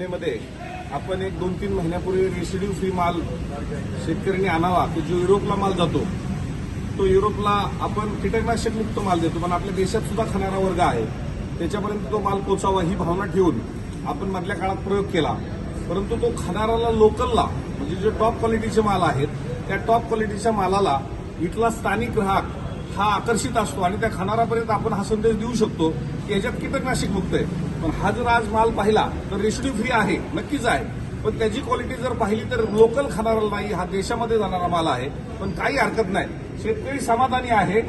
मध्ये आपण एक दोन तीन महिन्यापूर्वी रेसिड्यू फ्री माल शेतकऱ्यांनी आणावा. की जो युरोपला माल जातो तो युरोपला आपण कीटकनाशक मुक्त माल देतो पण आपल्या देशात सुद्धा खाणारा वर्ग आहे. त्याच्यापर्यंत तो माल पोचावा ही भावना ठेवून आपण मधल्या काळात प्रयोग केला. परंतु तो खाणाऱ्याला लोकलला म्हणजे जे टॉप क्वालिटीचे माल आहेत त्या टॉप क्वालिटीच्या मालाला इथला स्थानिक ग्राहक हा आकर्षित असतो आणि त्या खाणारापर्यंत आपण हा संदेश देऊ शकतो की याच्यात कीटकनाशक मुक्त आहे. पण हा जर आज माल पाहिला तर रेशडी फ्री आहे नक्कीच आहे. पण त्याची क्वालिटी जर पाहिली तर लोकल खाणारा नाही हा देशामध्ये जाणारा माल आहे. पण काही हरकत नाही. शेतकरी समाधानी आहे.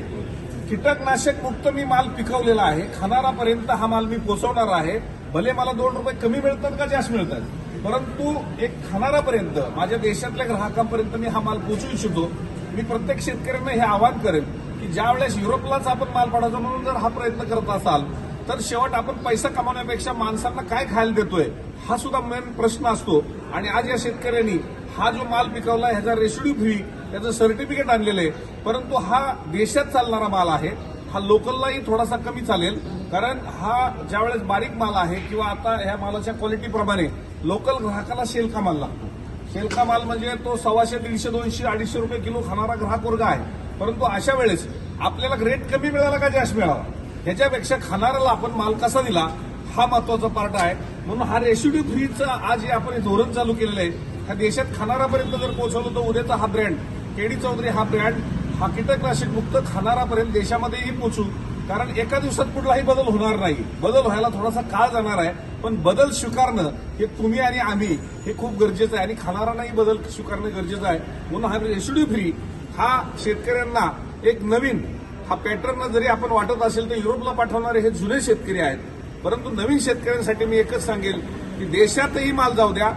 कीटकनाशक मुक्त मी माल पिकवलेला आहे. खाणारापर्यंत हा माल मी पोहोचवणार आहे. भले मला दोन रुपये कमी मिळतात का जास्त मिळतात. परंतु एक खाणारापर्यंत माझ्या देशातल्या ग्राहकांपर्यंत मी हा माल पोहोचू इच्छितो. मी प्रत्येक शेतकऱ्यांना हे आवाहन करेन की ज्या वेळेस युरोपलाच आपण माल पाडायचा म्हणून जर हा प्रयत्न करत असाल तर शेवट आपण पैसा कमावण्यापेक्षा माणसांना काय खायला देतोय हा सुद्धा मेन प्रश्न असतो. आणि आज या शेतकऱ्यांनी हा जो माल पिकवला ह्याचा रेसिड्यू फ्री त्याचं सर्टिफिकेट आणलेलं आहे. परंतु हा देशात चालणारा माल आहे हा लोकललाही थोडासा कमी चालेल. कारण हा ज्यावेळेस बारीक माल आहे किंवा आता ह्या मालाच्या क्वालिटीप्रमाणे लोकल ग्राहकाला शेलका माल लागतो. शेलका माल म्हणजे तो सव्वाशे दीडशे दोनशे अडीचशे रुपये किलो खाणारा ग्राहक वर्ग आहे. परंतु अशा वेळेस आपल्याला रेट कमी मिळाला का जास्त मिळाला? ह्याच्यापेक्षा खाणाऱ्याला आपण माल कसा दिला हा महत्त्वाचा पार्ट आहे. म्हणून हा रेसिड्यू फ्रीचं आज हे आपण हे धोरण चालू केलेलं आहे. ह्या देशात खाणाऱ्यापर्यंत जर पोहोचवलं तर उद्याचा हा ब्रँड केडी चौधरी हा ब्रँड हा कीटकनाशक मुक्त खाणारापर्यंत देशामध्येही पोहोचू. कारण एका दिवसात कुठलाही बदल होणार नाही. बदल व्हायला थोडासा काळ जाणार आहे. पण बदल स्वीकारणं हे तुम्ही आणि आम्ही हे खूप गरजेचं आहे. आणि खाणाऱ्यांनाही बदल स्वीकारणं गरजेचं आहे. म्हणून हा रेसिड्यू फ्री हा शेतकऱ्यांना एक नवीन हा पॅटर्न जरी आपण वाटत असेल तर युरोपला पाठवणारे हे जुने शेतकरी आहेत परंतु नवीन शेतकऱ्यांसाठी मी एकच सांगेल की देशातही माल जाऊ द्या.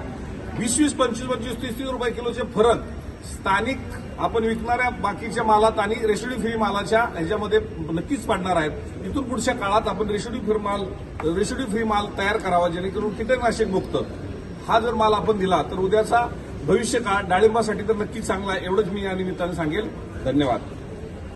वीस वीस पंचवीस पंचवीस तीस तीस रुपये किलोचे फरक स्थानिक आपण विकणाऱ्या बाकीच्या मालात आणि रेशोडी फ्री मालाच्या ह्याच्यामध्ये नक्कीच पाडणार आहेत. इथून पुढच्या काळात आपण रेशोडी फ्री माल रेशोडी फ्री माल तयार करावा जेणेकरून कीटकनाशक मुक्त. हा जर माल आपण दिला तर उद्याचा भविष्य काळ डाळिंबासाठी तर नक्की चांगला आहे. एवढंच मी या निमित्तानं सांगेल. धन्यवाद.